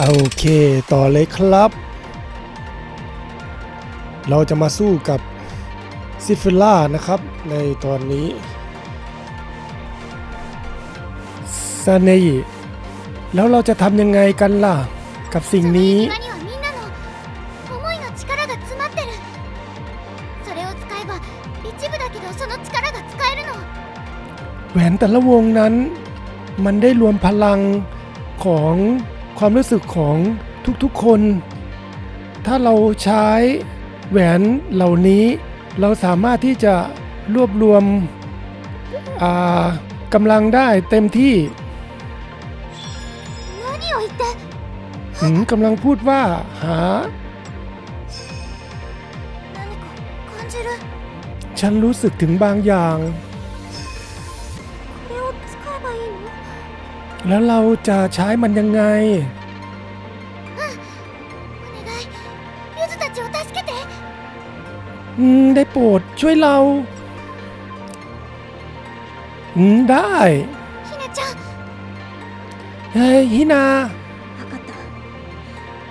โอเค ต่อเลยครับ เราจะมาสู้กับซิฟิล่านะครับ ในตอนนี้ซาเนยแล้วเราจะทำยังไงกันล่ะ กับสิ่งนี้แหวนแต่ละวงนั้น มันได้รวมพลังของ ความรู้สึกของทุกๆคน ถ้าเราใช้แหวนเหล่านี้ เราสามารถที่จะรวบรวมกำลังได้เต็มที่กำลังพูดว่าหา ฉันรู้สึกถึงบางอย่าง แล้วเราจะใช้มันยังไง お願いゆずたちを助けて อืมได้โปรดช่วยเราอืมได้ ひねちゃん เฮ้ยฮินา 分かった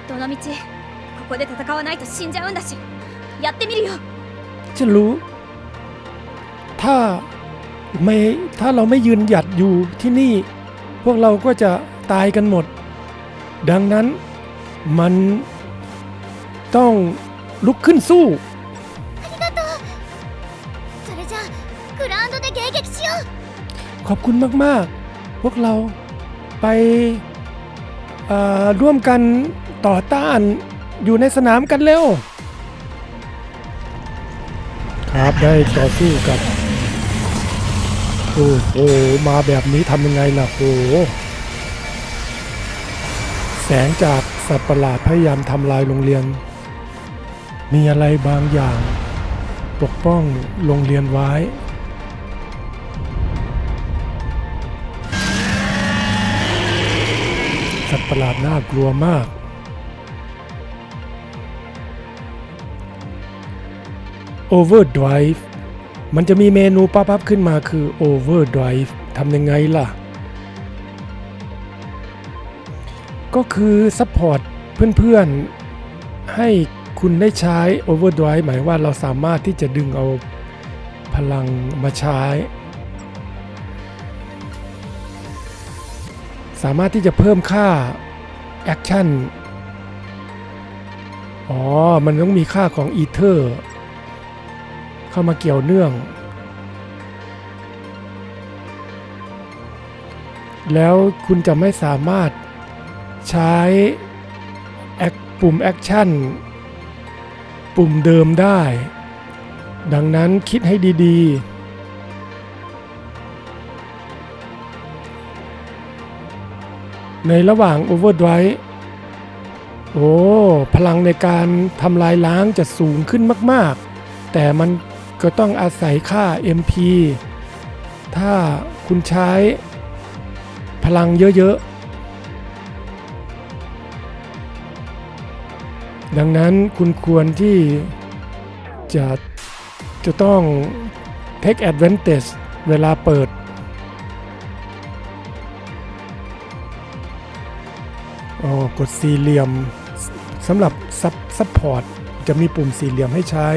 どのみちここで戦わないと死んじゃうんだしやってみるよ ฉันรู้ ถ้าไม่ถ้าเราไม่ยืนหยัดอยู่ที่นี่ พวกเราก็จะตายกันหมด ดังนั้นมันต้องลุกขึ้นสู้ขอบคุณมาก ๆ พวกเราไปร่วมกันต่อต้านอยู่ในสนามกันเร็ว ครับได้ต่อสู้กับ โอ้โหมาแบบนี้ทำยังไงล่ะโอ้โหแสงจากสัตว์ประหลาดพยายามทำลายโรงเรียน มีอะไรบางอย่างปกป้องโรงเรียนไว้ สัตว์ประหลาดน่ากลัวมาก Overdrive มันจะมีเมนูป๊อปขึ้นมาคือ Overdrive ทำยังไงล่ะ ก็คือซัพพอร์ตเพื่อนๆ ให้คุณได้ใช้ Overdrive หมายว่าเราสามารถที่จะดึงเอาพลังมาใช้ สามารถที่จะเพิ่มค่าแอคชั่น อ๋อ มันต้องมีค่าของอีเทอร์ เข้ามาเกี่ยวเนื่อง แล้วคุณจะไม่สามารถใช้ปุ่มแอคชั่น ปุ่มเดิมได้ ดังนั้นคิดให้ดีๆในระหว่าง Overdrive โอ้ พลังในการทำลายล้างจะสูงขึ้นมาก ๆ แต่มัน ก็ต้องอาศัยค่า MP ถ้าคุณใช้พลังเยอะๆ ดังนั้นคุณควรที่จะจะต้อง take advantage เวลาเปิด อ๋อ กดสี่เหลี่ยมสำหรับซับซัพพอร์ตจะมีปุ่มสี่เหลี่ยมให้ใช้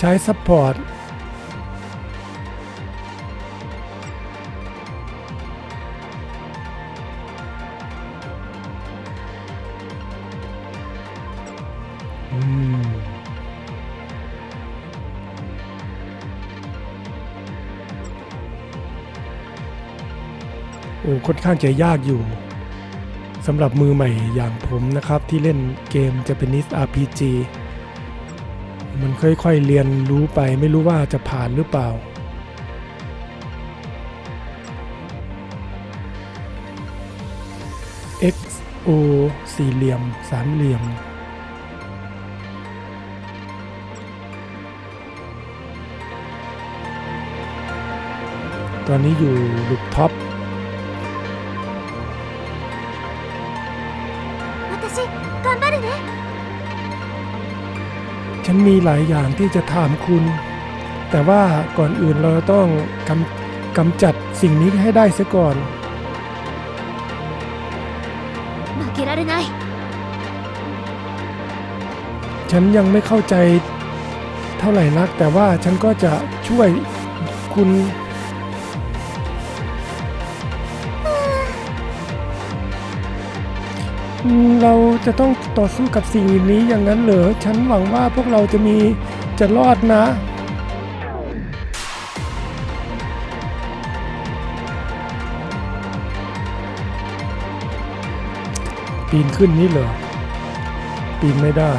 ใช้ซัพพอร์ตโอ้ค่อนข้างจะยากอยู่สำหรับมือใหม่อย่างผมนะครับที่เล่นเกม Japanese RPG ค่อยๆเรียนรู้ไปไม่รู้ว่าจะผ่านหรือเปล่า X O สี่เหลี่ยม สามเหลี่ยม ตอนนี้อยู่ลูกท็อป 私頑張るね ฉันมีหลายอย่างที่จะถามคุณ แต่ว่าก่อนอื่นเราต้องกำกำจัดสิ่งนี้ให้ได้เสียก่อน 負け けられない ฉันยังไม่เข้าใจเท่าไหร่นัก แต่ว่าฉันก็จะช่วยคุณ อืมเรา จะต้องต่อสู้กับสิ่งนี้อย่างนั้นเหรอ ฉันหวังว่าพวกเราจะมีจะรอดนะ ปีนขึ้นนี่เหรอ ปีนไม่ได้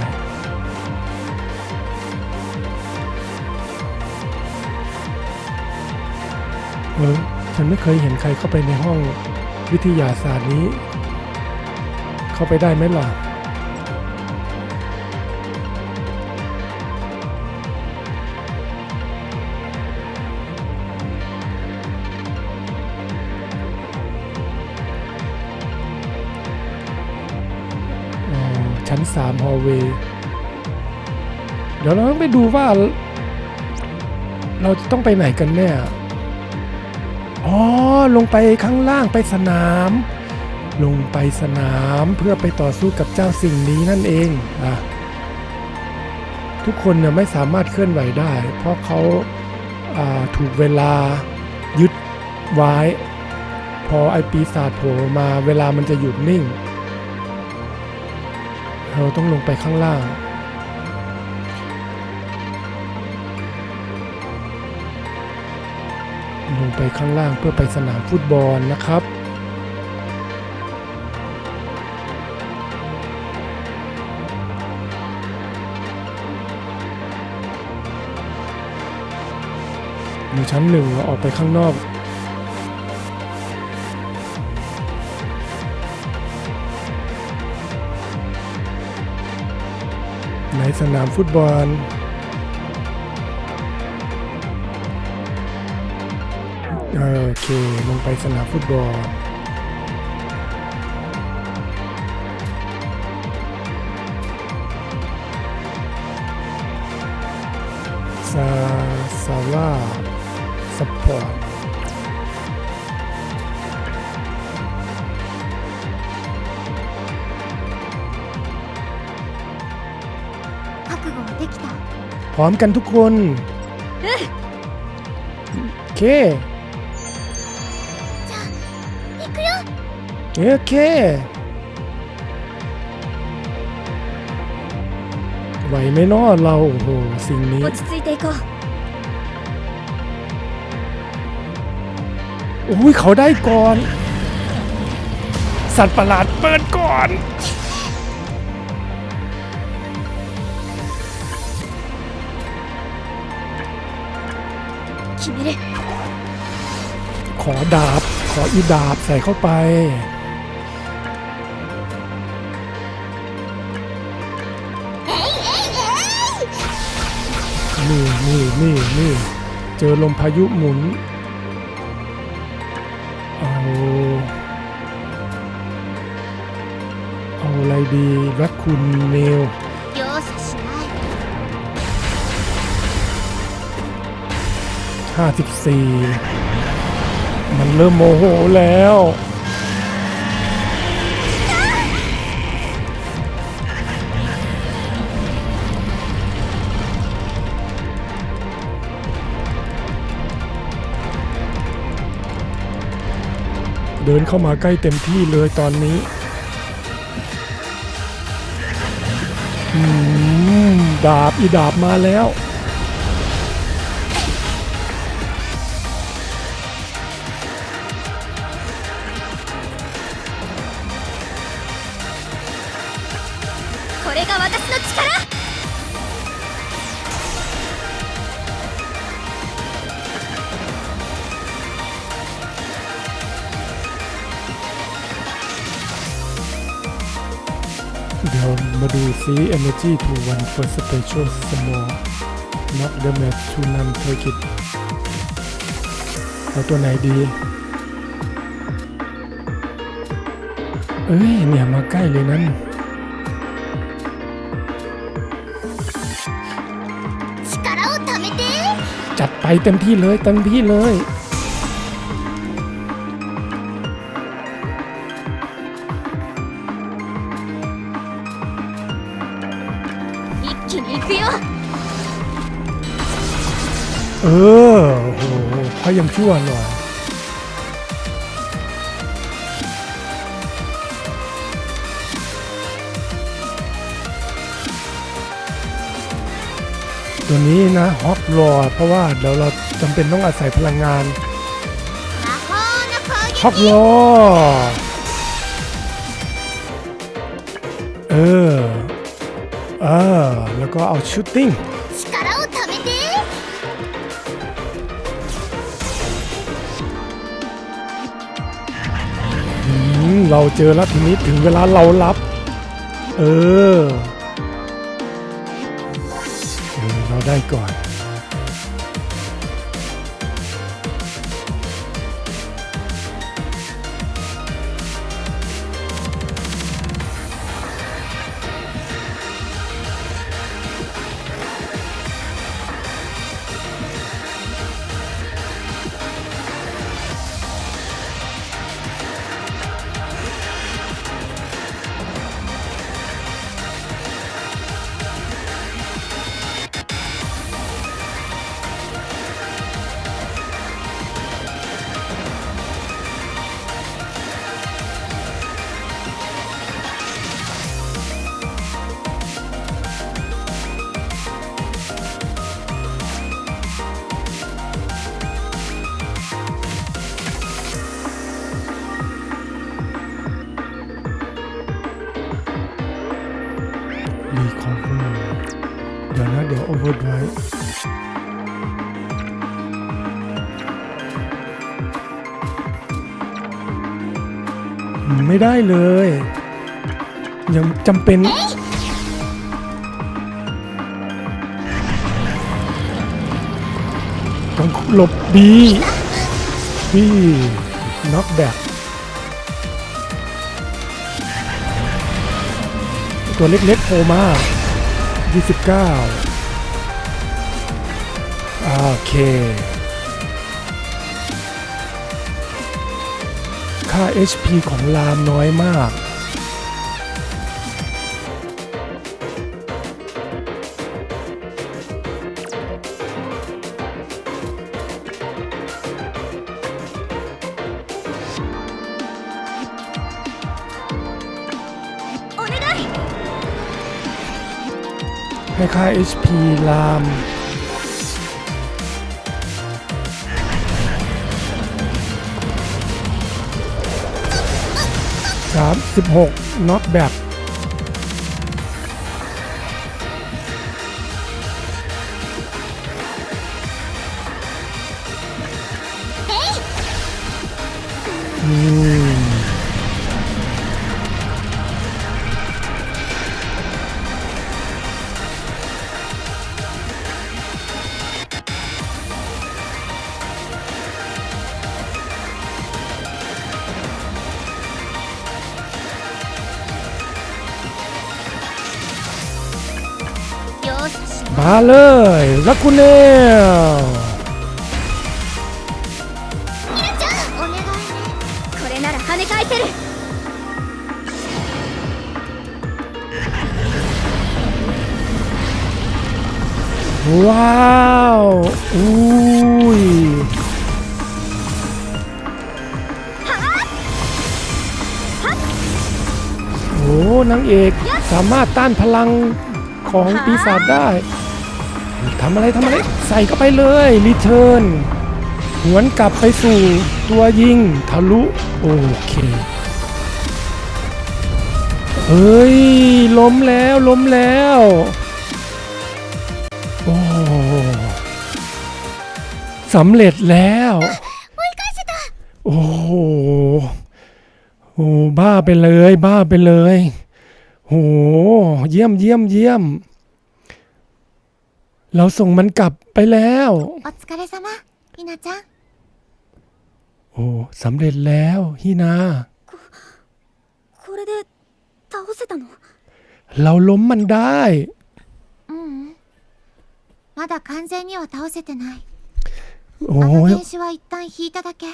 เออฉันไม่เคยเห็นใครเข้าไปในห้องวิทยาศาสตร์นี้ เข้าไปได้ไหมล่ะอ๋อชั้นสามฮอลเวย์เดี๋ยวเราต้องไปดูว่า เราจะต้องไปไหนกันแน่อ๋อ ลงไปข้างล่างไปสนาม ลงไปสนามเพื่อไปต่อสู้กับเจ้าสิ่งนี้นั่นเองอะทุกคนเนี่ยไม่สามารถเคลื่อนไหวได้ เพราะเขาาถูกเวลายึดไว้ พอไอปีศาจโผล่มาเวลามันจะหยุดนิ่ง เราต้องลงไปข้างล่างลงไปข้างล่างเพื่อไปสนามฟุตบอลนะครับ ชั้นหนึ่งเราออกไปข้างนอก ในสนามฟุตบอล โอเค ลงไปสนามฟุตบอลซาซาร่า support พร้อมกันทุกคนโอเคโอเคไหวไหมนอเราโอ้โหสิ่งนี้ อุ้ยเขาได้ก่อน สัตว์ประหลาดเปิดก่อนขอดาบ ขออีดาบใส่เข้าไป นี่นี่นี่นี่เจอลมพายุหมุน เอาอะไรดีรักคุณเมลห้าสิบสี่มันเริ่มโมโหแล้ว เดินเข้ามาใกล้เต็มที่เลยตอนนี้อืมดาบอีดาบมาแล้ว energy to one for special small not the match to none target เอาตัวไหนดี เอ้ย เนี่ย มาใกล้เลยนั้น จัดไปเต็มที่เลย เต็มที่เลย เออโหเขายังชั่วหน่อยตัวนี้นะฮอปรอเพราะว่าเดี๋ยวเราจำเป็นต้องอาศัยพลังงานฮอปรอเออเออแล้วก็เอาชูตติ้ง เราเจอแล้วทีนี้ถึงเวลาเรารับ เออ เราได้ก่อน ได้เลยยังจำเป็นต้องหลบดีพี่น็อกแบกตัวเล็กๆโผล่มา29อ่าโอเค ค่า HP ของลามน้อยมาก ให้ค่า HP ลาม 36น็อตแบบอืม เลยรักคุณเนล ちゃんお願いねこれなら跳ね返せる ว้าวอุ้ยโอ้นางเอกสามารถต้านพลังของปีศาจได้ ทำอะไรทำอะไร ใส่เข้าไปเลยรีเทิร์นหวนกลับไปสู่ตัวยิงทะลุ โอเค เฮ้ย ล้มแล้วล้มแล้ว โอ้สำเร็จแล้วโอ้โหบ้าไปเลย บ้าไปเลยโหเยี่ยมเยี่ยมเยี่ยม เราส่งมันกลับไปแล้ว お疲れ様ひなちゃん โอ้สำเร็จแล้วฮินา これで倒せたの เราล้มมันได้ ううんまだ完全には倒せてない โอ้ あの ย 原種は一旦引いただけ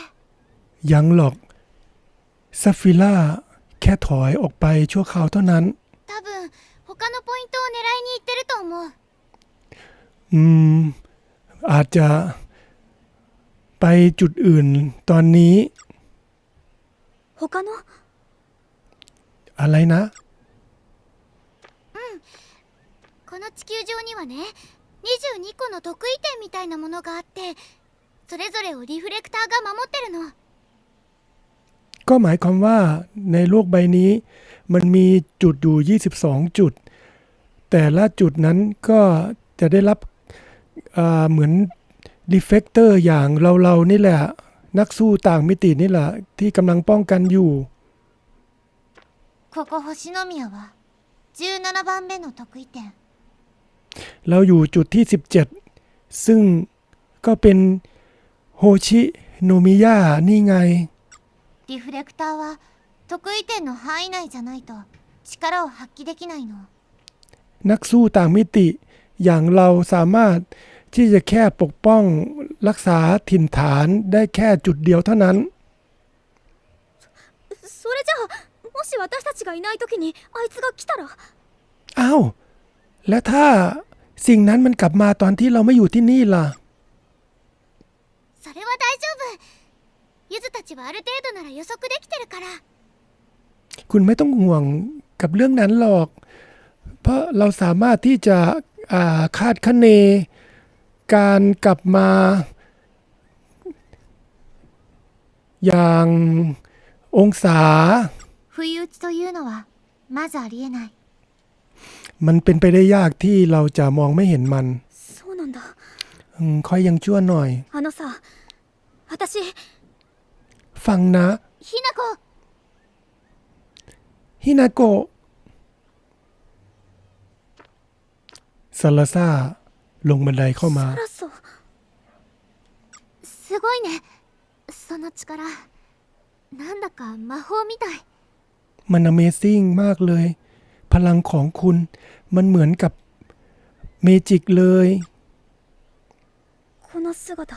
ยังหรอกซาฟิล่าแค่ถอยออกไปชั่วคราวเท่านั้น 多分他のポイントを狙いに行ってると思 อืม อาจจะไปจุดอื่นตอนนี้ 他の อะไรนะ この地球上にはね22個の得意点みたいなものがあってそれぞれをリフレクターが守ってるの ก็หมายความว่าในโลกใบนี้ มันมีจุดอยู่ 22 จุด แต่ละจุดนั้นก็จะได้รับอ่า เหมือนดีเฟกเตอร์อย่างเราๆนี่แหละ นักสู้ต่างมิตินี่แหละ ที่กำลังป้องกันอยู่ ここ星宮は17番目の得意点 เราอยู่จุดที่ 17 ซึ่งก็เป็นโฮชิโนมิยะนี่ไง リフレクターは得意点の範囲内じゃないと力を発揮できないの นักสู้ต่างมิติ อย่างเราสามารถ ที่จะแค่ปกป้องรักษาถิ่นฐานได้แค่จุดเดียวเท่านั้น それじゃあもし私たちがいない時にあいつが来たら อ้าว แล้วถ้าสิ่งนั้นมันกลับมาตอนที่เราไม่อยู่ที่นี่ล่ะ それは大丈夫ゆずたちはある程度なら予測できてるから คุณไม่ต้องห่วงกับเรื่องนั้นหรอก เพราะเราสามารถที่จะอ่าคาดคะเน การกลับมา อย่างองศามันเป็นไปได้ยากที่เราจะมองไม่เห็นมันค่อยยังชั่วหน่อยฟังนะฮินาโกะฮินาโกซาลาซา ลงบันไดเข้ามา ラソすごいねその力なんだか魔法みたい มัน Amazing มากเลย พลังของคุณมันเหมือนกับเมจิกเลย この姿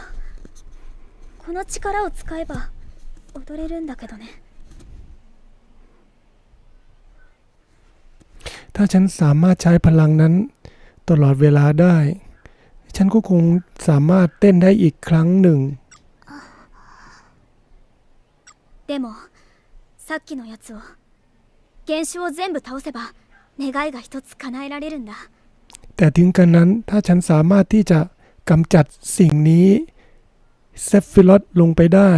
この力を使えば踊れるんだけどね ถ้าฉันสามารถใช้พลังนั้น ตลอดเวลาได้ ฉันก็คงสามารถเต้นได้อีกครั้งหนึ่ง でもさっきのやつを原種を全部倒せば願いが一つ叶えられるんだ แต่ถึงกันนั้นถ้าฉันสามารถที่จะกำจัดสิ่งนี้เซฟฟิลอตลงไปได้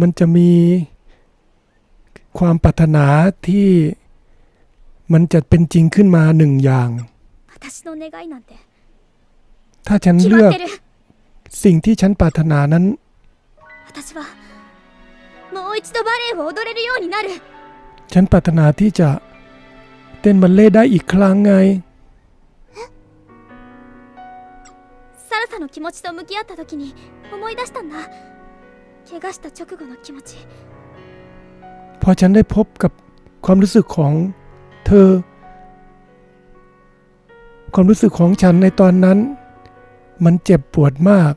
มันจะมีความปรารถนาที่มันจะเป็นจริงขึ้นมาหนึ่งอย่าง 私の願いなんて ถ้าฉัน 決 เลื ま อ っ ก てる สิ่งที่ฉันปรารถนานั้น 私はもう一度バレエを踊れるようになる ฉันปรารถนาที่จะเต้นบัลเล่ต์ได้อีกครั้งไง サラサの気持ちと向き合った時に思い出したんだ怪我した直後の気持ち พอฉันได้พบกับความรู้สึกของเธอ ความรู้สึกของฉันในตอนนั้น มันเจ็บปวดมาก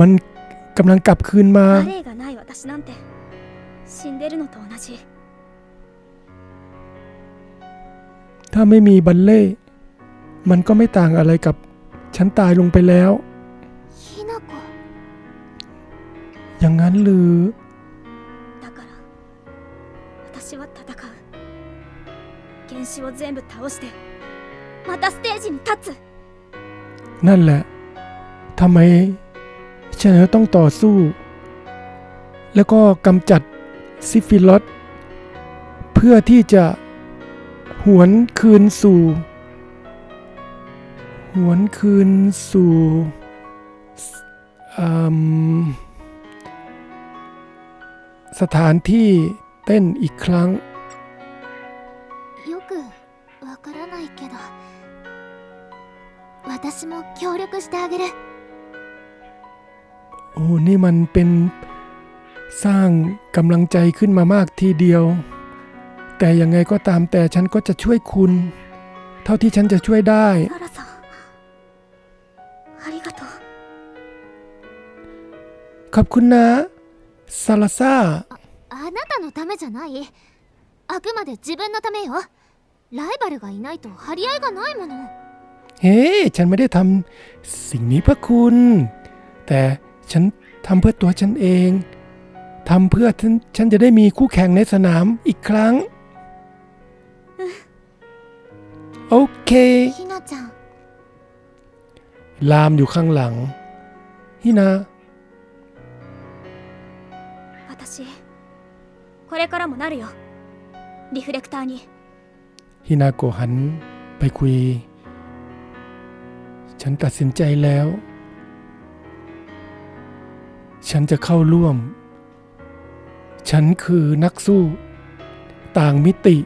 มันกำลังกลับคืนมา バレエがない私なんて死んでるのと同じ ถ้าไม่มีบัลเล่ต์มันก็ไม่ต่างอะไรกับฉันตายลงไปแล้ว ひなこ อย่างนั้นหรือ だから私は戦う原子を全部倒してまたステージに立つ นั่นแหละทำไมฉันจะต้องต่อสู้ แล้วก็กำจัดซิฟิลอสเพื่อที่จะหวนคืนสู่ หวนคืนสู่อืมสถานที่เต้นอีกครั้ง よくわからないけど 私も協力してあげる โอ้ นี่มันเป็นสร้างกำลังใจขึ้นมามากทีเดียว แต่ยังไงก็ตามแต่ฉันก็จะช่วยคุณ เท่าที่ฉันจะช่วยได้ サラさんありがとう ขอบคุณนะซาลาซา あなたのためじゃないあくまで自分のためよライバルがいないと張り合いがないもの เฮ้ฉันไม่ได้ทำสิ่งนี้เพื่อคุณ แต่ฉันทำเพื่อตัวฉันเองทำเพื่อฉันฉันจะได้มีคู่แข่งในสนามอีกครั้ง โอเค ลามอยู่ข้างหลัง ฮินาฮินาโกหันไปคุย ฉันตัดสินใจแล้ว ฉันจะเข้าร่วม ฉันคือนักสู้ ต่างมิติ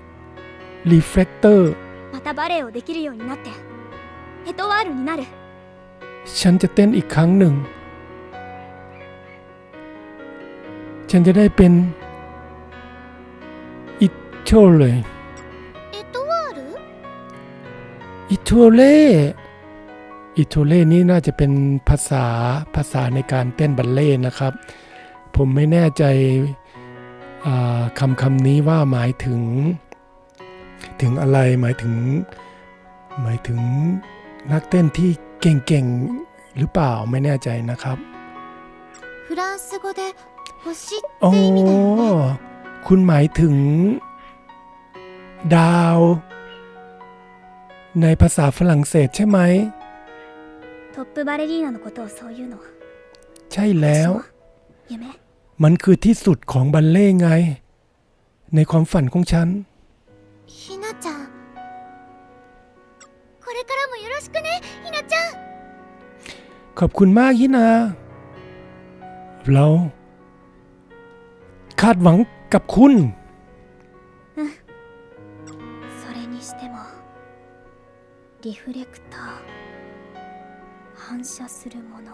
รีเฟลกเตอร์ またバレエをできるようになってエトワールになる ฉันจะเต้นอีกครั้งหนึ่ง ฉันจะได้เป็นอิโชเลย エトワール อิโทเล่ อิตูเล่นี่น่าจะเป็นภาษาภาษาในการเต้นบัลเล่นะครับ ผมไม่แน่ใจคำคำนี้ว่าหมายถึง ถึงอะไรหมายถึง หมายถึงนักเต้นที่เก่งๆหรือเปล่าไม่แน่ใจนะครับโอ้คุณหมายถึง ดาว ในภาษาฝรั่งเศสใช่ไหม トップバレリーナのことをそういうの ใช่แล้ว 夢 มันคือที่สุดของบัลเล่ต์ไง ในความฝันของฉัน ひなちゃんこれからもよろしくねひなちゃん ขอบคุณมากฮินา เรา คาดหวังกับคุณ それにしてもリフレクター 反射するもの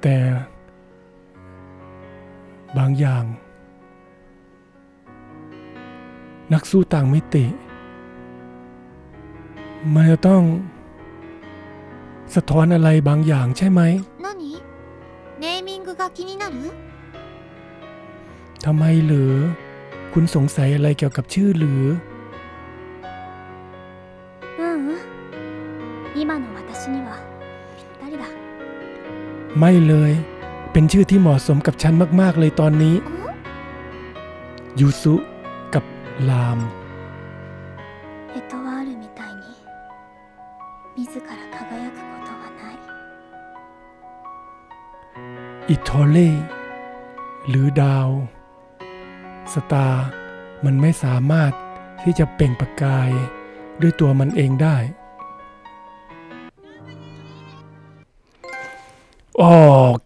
แต่ บางอย่าง นักสู้ต่างมิติ มันจะต้อง สะท้อนอะไรบางอย่างใช่ไหม 何ネーミングが気になる ทำไมหรือ คุณสงสัยอะไรเกี่ยวกับชื่อหรือ ไม่เลย เป็นชื่อที่เหมาะสมกับฉันมาก ๆ เลยตอนนี้ お ยูซุกับลาม エトワールみたいに自ら輝くことはない อิโทเล่หรือดาว สตาร์มันไม่สามารถที่จะเปล่งประกาย ด้วยตัวมันเองได้ โอ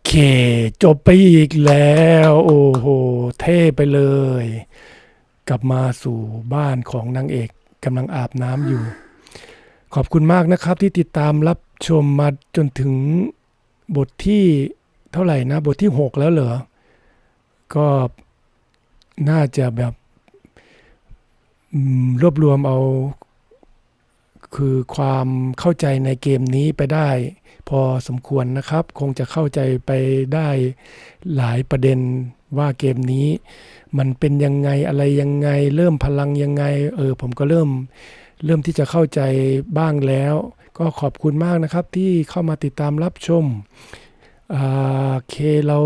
เค จบไปอีกแล้ว โอ้โห เท่ไปเลย กลับมาสู่บ้านของนางเอกกำลังอาบน้ำอยู่ ขอบคุณมากนะครับที่ติดตามรับชมมาจนถึงบทที่เท่าไหร่นะ บทที่ 6 แล้วเหรอ ก็น่าจะแบบรวบรวมเอา คือความเข้าใจในเกมนี้ไปได้ พอสมควรนะครับ คงจะเข้าใจไปได้หลายประเด็นว่าเกมนี้ มันเป็นยังไงอะไรยังไง เริ่มพลังยังไง เออผมก็เริ่ม เริ่มที่จะเข้าใจบ้างแล้ว ก็ขอบคุณมากนะครับที่เข้ามาติดตามรับชมอ่าโอเคเรา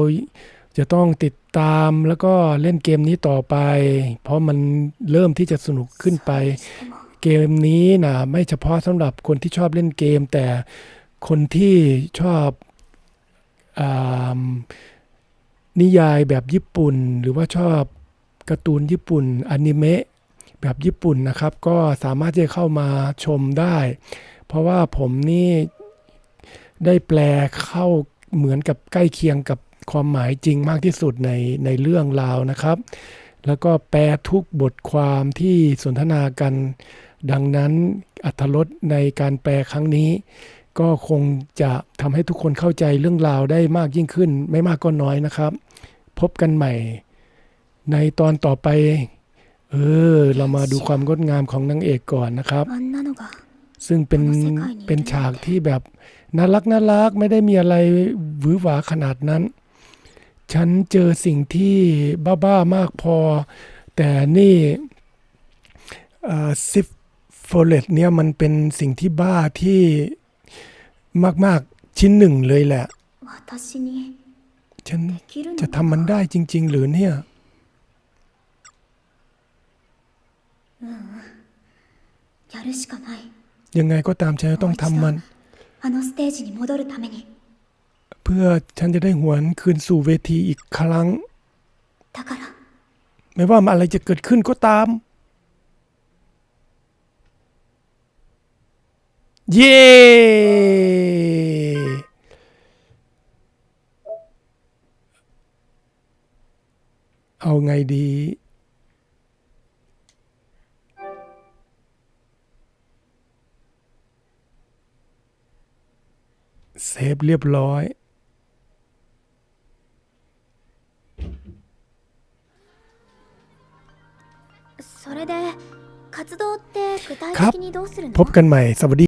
จะต้องติดตามแล้วก็เล่นเกมนี้ต่อไป เพราะมันเริ่มที่จะสนุกขึ้นไปでもเกมนี้นะไม่เฉพาะสำหรับคนที่ชอบเล่นเกมแต่ คนที่ชอบอนิยายแบบญี่ปุ่น หรือว่าชอบการ์ตูนญี่ปุ่นอนิเมะแบบญี่ปุ่นนะครับ ก็สามารถที่จะเข้ามาชมได้ เพราะว่าผมนี่ได้แปลเข้าเหมือนกับใกล้เคียงกับความหมายจริงมากที่สุดในในเรื่องราวนะครับ แล้วก็แปลทุกบทความที่สนทนากัน ดังนั้นอัธรสในการแปลครั้งนี้ ก็คงจะทำให้ทุกคนเข้าใจเรื่องราวได้มากยิ่งขึ้น ไม่มากก็น้อยนะครับ พบกันใหม่ ในตอนต่อไป เออ เรามาดูความงดงามของนางเอกก่อนนะครับ ซึ่งเป็นเป็นฉากที่แบบน่ารักน่ารักไม่ได้มีอะไรหวือหวาขนาดนั้น ฉันเจอสิ่งที่บ้าๆมากพอ แต่นี่ซิฟโฟเลตเนี่ยมันเป็นสิ่งที่บ้าที่ มากๆ ชิ้นหนึ่งเลยแหละ ฉันจะทำมันได้จริง ๆ หรือเนี่ย ยังไงก็ตามฉันจะต้องทำมัน เพื่อฉันจะได้หวนคืนสู่เวทีอีกครั้ง ไม่ว่าอะไรจะเกิดขึ้นก็ตาม เย้ เอาไงดี เซฟเรียบร้อย それで活動って具体ครับ 的にどうするの พบกันใหม่ สวัสดี